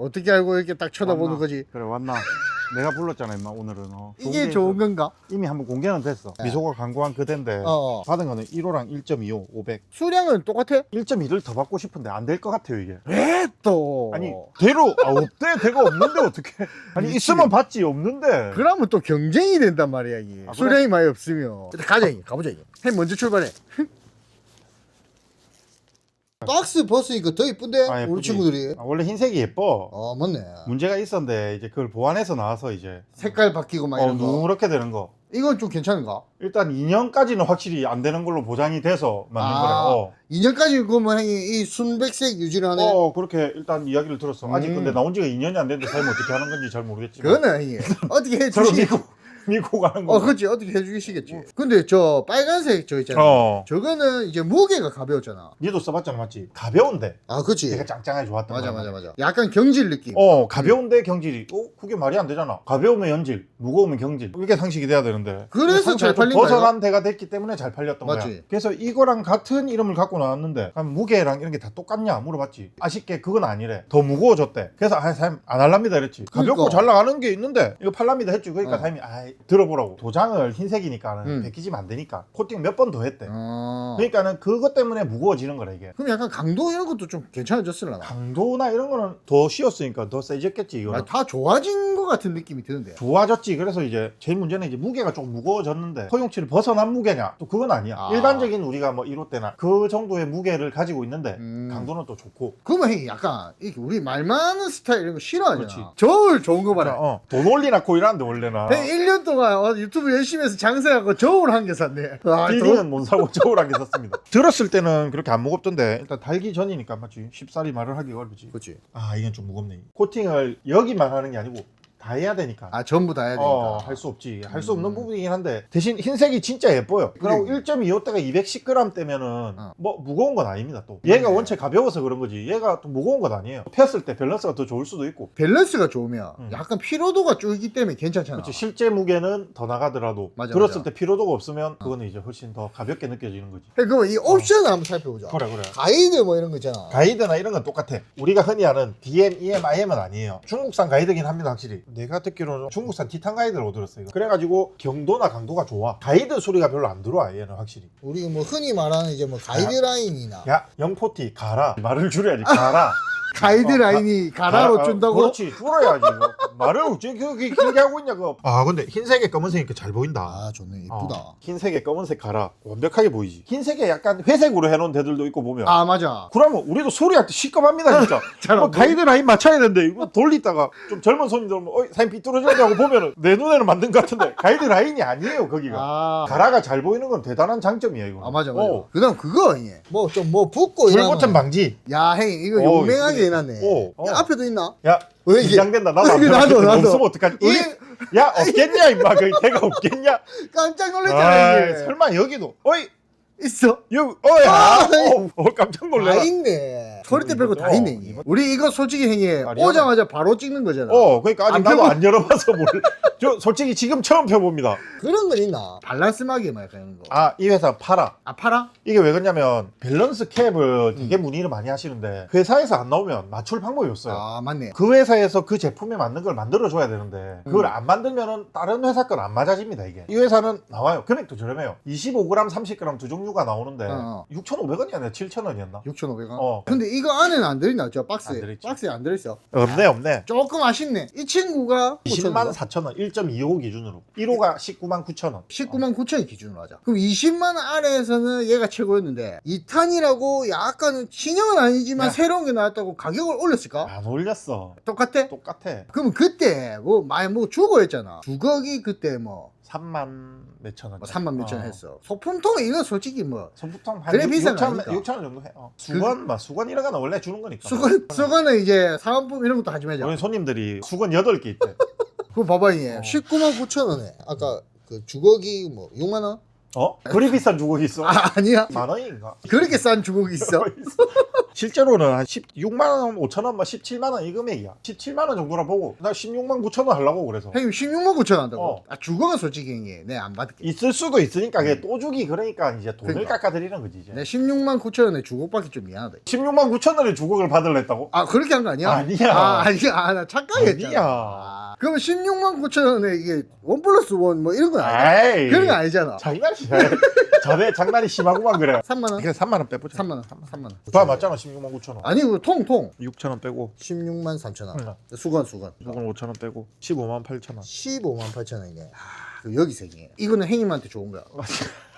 어떻게 알고 이렇게 딱 쳐다보는 왔나? 거지? 그래 왔나? 내가 불렀잖아 임마 오늘은 어. 이게 좋은 게 건가? 이미 한번 공개는 됐어 네. 미소가 광고한 그대인데 어. 받은 거는 1호랑 1.25 500 수량은 똑같아? 1.2를 더 받고 싶은데 안 될 것 같아요 이게 왜 또? 아니 대로 아 없대 대가 없는데 어떻게 아니. 있으면 받지 없는데 그러면 또 경쟁이 된단 말이야 이게 아, 그래? 수량이 많이 없으면 일단 가자 이게 가보자 이게 해 먼저 출발해 박스 벗으니까 더 이쁜데 아, 우리 예쁘지. 친구들이 아, 원래 흰색이 예뻐 아 맞네 문제가 있었는데 이제 그걸 보완해서 나와서 이제 색깔 바뀌고 막 어 이런 거 누렇게 되는 거 이건 좀 괜찮은가? 일단 2년까지는 확실히 안 되는 걸로 보장이 돼서 만든 아. 거라 어. 2년까지 그러면 이 순백색 유지를 하네 어 그렇게 일단 이야기를 들었어 아직 음. 근데 나온 지가 2년이 안 됐는데 사장님 어떻게 하는 건지 잘 모르겠지만 그거는 형이 어떻게 서로 해주시 믿고 믿고 가는 거 어 그렇지. 어떻게 해주시겠지. 근데 저 빨간색 저 있잖아 어. 저거는 이제 무게가 가벼웠잖아. 니도 써봤잖아 맞지? 가벼운데. 아 그렇지. 내가 짱짱하게 좋았던 맞아 거야. 맞아 맞아. 약간 경질 느낌. 어 가벼운데 경질이. 어 그게 말이 안 되잖아. 가벼우면 연질 무거우면 경질. 이게 상식이 돼야 되는데. 그래서 잘좀 팔린 거야, 벗어난 데가 됐기 때문에 잘 팔렸던 맞지. 거야 그래서 이거랑 같은 이름을 갖고 나왔는데 그럼 무게랑 이런 게 다 똑같냐 물어봤지. 아쉽게 그건 아니래. 더 무거워졌대. 그래서 아 사장님 안 할랍니다 이랬지. 가볍고 그러니까. 잘 나가는 게 있는데 이거 팔랍니다 했지. 그러니까 어. 사장님이 아 들어보라고. 도장을 흰색이니까는 음. 벗기지면 안 되니까. 코팅 몇 번 더 했대. 어. 그러니까는 그것 때문에 무거워지는 거라 이게. 그럼 약간 강도 이런 것도 좀 괜찮아졌을라나? 강도나 이런 거는 더 쉬었으니까 더 세졌겠지 이거는. 아, 다 좋아진 것 같은 느낌이 드는데 좋아졌지. 그래서 이제 제일 문제는 이제 무게가 조금 무거워졌는데 허용치를 벗어난 무게냐? 또 그건 아니야. 아. 일반적인 우리가 뭐 1호 때나 그 정도의 무게를 가지고 있는데 음. 강도는 또 좋고. 그러면 형이 약간 이렇게 우리 말 많은 스타일 이런 거 싫어하잖아 그렇지. 저울 좋은 거 봐라 어, 돈 올리나고 이러는데 원래는. 형 1년 동안 어, 유튜브 열심히 해서 장사하고 저울 한 개 샀네 아, 돈- 빌딩은 못 사고 저울하게 샀습니다. 들었을 때는 그렇게 안 무겁던데 일단 달기 전이니까 맞지. 쉽사리 말을 하기 어렵지. 그렇지 아 이건 좀 무겁네. 코팅을 여기만 하는 게 아니고 다 해야 되니까. 아 전부 다 해야 되니까 어, 할 수 없지. 할 수 없는 음. 부분이긴 한데 대신 흰색이 진짜 예뻐요. 그리고 그래. 1.25대가 210g 때면은 어. 뭐 무거운 건 아닙니다. 또 얘가 네. 원체 가벼워서 그런 거지. 얘가 또 무거운 건 아니에요. 폈을 때 밸런스가 더 좋을 수도 있고. 밸런스가 좋으면 음. 약간 피로도가 줄기 때문에 괜찮잖아 그렇지. 실제 무게는 더 나가더라도 맞아, 들었을 맞아. 때 피로도가 없으면 그거는 이제 훨씬 더 가볍게 느껴지는 거지. 형, 그럼 이 옵션을 한번 살펴보자 그래 그래. 가이드 뭐 이런 거 있잖아 가이드나 이런 건 똑같아. 우리가 흔히 아는 DM, EM, IM은 아니에요. 중국산 가이드긴 합니다, 확실히. 내가 듣기로는 중국산 티탄 가이드라고 들었어요. 이거. 그래가지고 경도나 강도가 좋아. 가이드 소리가 별로 안 들어와, 얘는 확실히. 우리가 뭐 흔히 말하는 이제 뭐 가이드라인이나 야, 영포티 가라. 말을 줄여야지, 가라. 가이드라인이 가라로 가라. 어, 준다고? 그렇지, 줄여야지. 뭐. 말을 어째 그렇게 길게 하고 있냐, 그거. 아, 근데 흰색에 검은색이니까 잘 보인다. 아 좋네 어, 이쁘다 흰색에 검은색 가라. 완벽하게 보이지. 흰색에 약간 회색으로 해놓은 데들도 있고 보면. 아 맞아 그러면 우리도 소리할 때 시끄럽합니다 진짜 잘 뭐 안 보여. 가이드 라인 맞춰야 되는데 이거 돌리다가 좀 젊은 손님들 오면 어이 사인 삐뚤어졌냐고 보면은 내 눈에는 만든 것 같은데 가이드 라인이 아니에요 거기가 아, 가라가 잘 보이는 건 대단한 장점이에요 이거 아 맞아 맞아 어. 그다음 그거 뭐좀 뭐 붓고 불 이러면 버튼 방지 야 형님 이거 어, 용맹하게 이쁘네. 해놨네 어, 어. 야, 앞에도 있나? 야 왜 이게? 긴장된다. 나도 안 아니, 나도, 나도. 없으면 어떡하지? 우리- 이- 야 없겠냐 임마. 거기 대가 없겠냐? 깜짝 놀랐잖아 아 이게 설마 여기도? 어이 있어? 여기 어야 아, 어, 어, 깜짝 다 놀래라. 있네 소리대 빼고 다 어, 있네 우리 이거 솔직히 형님 아니야. 오자마자 바로 찍는 거잖아 어 그러니까 아직 안 나도 펴보- 안 열어봐서 몰라 저 솔직히 지금 처음 펴봅니다 그런 건 있나? 밸런스마게 막 이런 거. 아, 아이 회사 팔아 팔아? 이게 왜 그러냐면 밸런스 캡을 되게 음. 문의를 많이 하시는데 회사에서 안 나오면 맞출 방법이 없어요. 아 맞네. 그 회사에서 그 제품에 맞는 걸 만들어 줘야 되는데 그걸 음. 안 만들면은 다른 회사 건 안 맞아집니다 이게. 이 회사는 나와요. 금액도 저렴해요. 25g, 30g 두 종류가 나오는데 어, 어. 6,500원이었나 7,000원이었나? 6,500원. 어. 근데 이거 안에는 안 들어있나? 저 박스에. 안. 박스에 안 들어있어. 없네 없네. 조금 아쉽네. 이 친구가 20만 4천 원 1.25 기준으로 1호가 19만 9천 원 19만 9천 기준으로 하자. 그럼 20만 원 아래에서는 얘가 최고였는데 2탄이라고 약간 신형은 아니지만 야. 새로운 게 나왔다고 가격을 올렸을까? 안 올렸어 똑같아? 똑같아 그러면 그때 뭐 많이 뭐 주고했잖아. 주걱이 그때 뭐, 3만 몇천 원 뭐 3만 몇천 했어. 소품통 이거 솔직히 뭐 선부통 한 그래, 비싼 거 6천, 아니니까. 6천 원 정도 해. 어. 수건, 막 수건 이런 거는 원래 주는 거니까. 수건 수건은 이제 사은품 이런 것도 하지 말자. 우리 손님들이 수건 8개 있대. 그거 봐봐 이게 어. 19만 9천 원에 아까 그 주걱이 뭐 6만 원? 어? 그리 비싼 주걱이 있어? 아 아니야 만 원인가? 그렇게 싼 주걱이 있어? 실제로는 한 16만 원, 5천 원, 뭐 17만 원 이 금액이야. 17만 원 정도라 보고 나 16만 9천 원 하려고 그래서 형님 16만 9천 원 한다고? 어. 아 주거는 솔직히 형님 내가 안 받을게 있을 수도 있으니까 그게 또 주기 그러니까 이제 돈을 그러니까. 깎아드리는 거지 이제. 내 16만 9천 원에 주거받기 좀 미안하다 16만 9천 원에 주걱을 받을랬다고? 아 그렇게 한 거 아니야? 아니야. 아 아니야 아, 나 착각했잖아 아니야. 아, 그러면 16만 9천 원에 이게 원 플러스 원 뭐 이런 건 아니야? 에이. 그런 거 아니잖아 장난이야. 전에 장난이 심하구만 그래. 3만 원? 그냥 3만 원 빼보자. 3만 원 3만 원 다 맞잖아 16만 9천 원. 아니 이거 통통 6천 원 빼고 16만 3천 원 응. 수건 수건 이건 5천 원 빼고 15만 8천 원. 15만 8천 원이네 아, 그 여기서 형님 이거는 형님한테 좋은 거야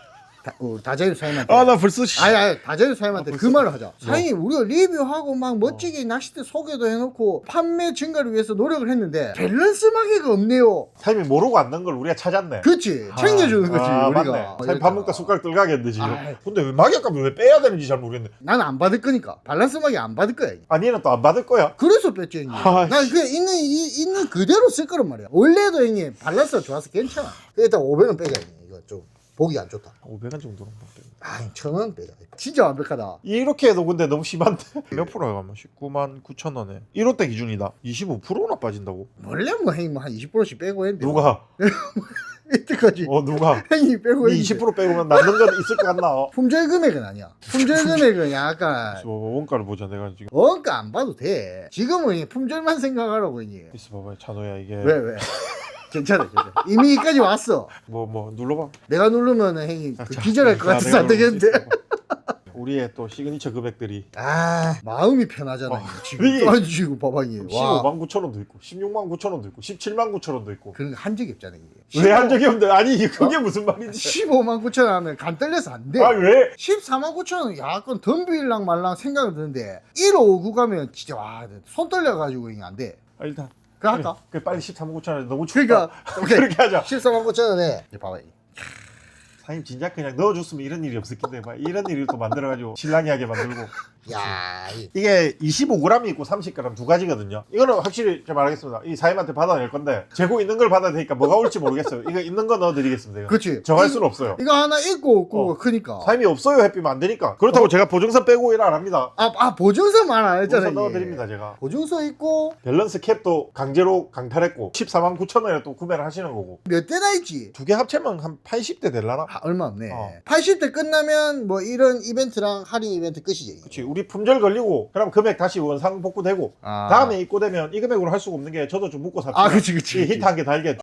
다, 어, 다자유 사장님한테 아 나 벌써 씨. 아니 아니 다자유 사장님한테 아, 그 말을 하자 사장님 우리가 리뷰하고 막 멋지게 낚싯대 소개도 해놓고 판매 증가를 위해서 노력을 했는데 밸런스 마개가 없네요 타이밍 모르고 안 넣은 걸 우리가 찾았네. 그치 챙겨주는 거지 아, 우리가 맞네. 어, 사장님 밥 먹다 숟가락 들어가겠는데 지금. 아이. 근데 왜 마개값을 왜 빼야 되는지 잘 모르겠네. 나는 안 받을 거니까 밸런스 마개 안 받을 거야 이게. 아니 얘는 또 안 받을 거야. 그래서 뺐지 형님 아, 난 그냥 있는 이, 있는 그대로 쓸 거란 말이야 원래도 형님 밸런스가 좋아서 괜찮아 일단 500원 빼자 형님 이거 좀 보기 안 좋다 500원 정도는 못 빼. 아, 천 원 빼자. 진짜 완벽하다. 이렇게 해도 근데 너무 심한데 몇 프로야 가면 19만 9천 원에 1호 때 기준이다 25%나 빠진다고 원래 뭐 형님 뭐한 20%씩 빼고 했는데. 누가 이때까지 어 누가 형님 빼고 니 했는데. 20% 빼고면 남는 건 있을 것 같나 어? 품절 금액은 아니야. 품절 금액은 약간 뭐 원가를 보자 내가 지금 원가 안 봐도 돼. 지금은 품절만 생각하라고 형님. 있어 봐봐 찬호야 이게 왜 왜? 괜찮아 괜찮아. 이미 여기까지 왔어. 뭐 뭐 눌러봐 내가 누르면은 형님 그 자, 기절할 것 자, 같아서 안 되겠는데. 우리의 또 시그니처 금액들이 아 마음이 편하잖아. 어, 형님. 지금 이게- 봐봐 형님. 와. 15만 9천 원도 있고 16만 9천 원도 있고 17만 9천 원도 있고 그런 거 한 적이 없잖아 이게. 왜 한 적이 없는데 아니 그게 무슨 말인지 15만 9천 원 하면 간 떨려서 안 돼. 아 왜? 14만 9천 원 약간 덤빌랑 말랑 생각이 드는데 1559 가면 진짜 와 손 떨려가지고 이게 안 돼. 아 일단 그거 할까? 그래, 빨리 13만 9천 원 너무 춥다 그러니까 오케이. 그렇게 하자 14만 9천 원에 이제 봐봐. 사장님 진작 그냥 넣어줬으면 이런 일이 없었기 때문에 이런 일을 또 만들어가지고 신랑이 하게 만들고 야, 이- 이게 25g 있고 30g 두 가지거든요 이거는 확실히 제가 말하겠습니다 이 사장님한테 받아낼 건데 재고 있는 걸 받아야 되니까 뭐가 올지 모르겠어요 이거 있는 거 넣어드리겠습니다 이거. 그렇지. 정할 이- 수는 없어요 이거 하나 있고 없고 어. 크니까. 사장님이 없어요 해피면 안 되니까 그렇다고 제가 보증서 빼고 일 안 합니다 아, 아 보증서 말안 했잖아. 보증서 이게. 넣어드립니다 제가 보증서 있고 밸런스 캡도 강제로 강탈했고 14만 9천 원에 또 구매를 하시는 거고 몇 대나 있지. 두 개 합치면 한 80대 될라나? 아, 얼마 없네. 어. 80대 끝나면 뭐 이런 이벤트랑 할인 이벤트 끝이지. 그치 우리 품절 걸리고 그럼 금액 다시 원상 복구되고 아. 다음에 입고되면 이 금액으로 할 수가 없는 게 저도 좀 묻고 삽시다 아, 그치, 그치, 이 그치. 히트 한개 달게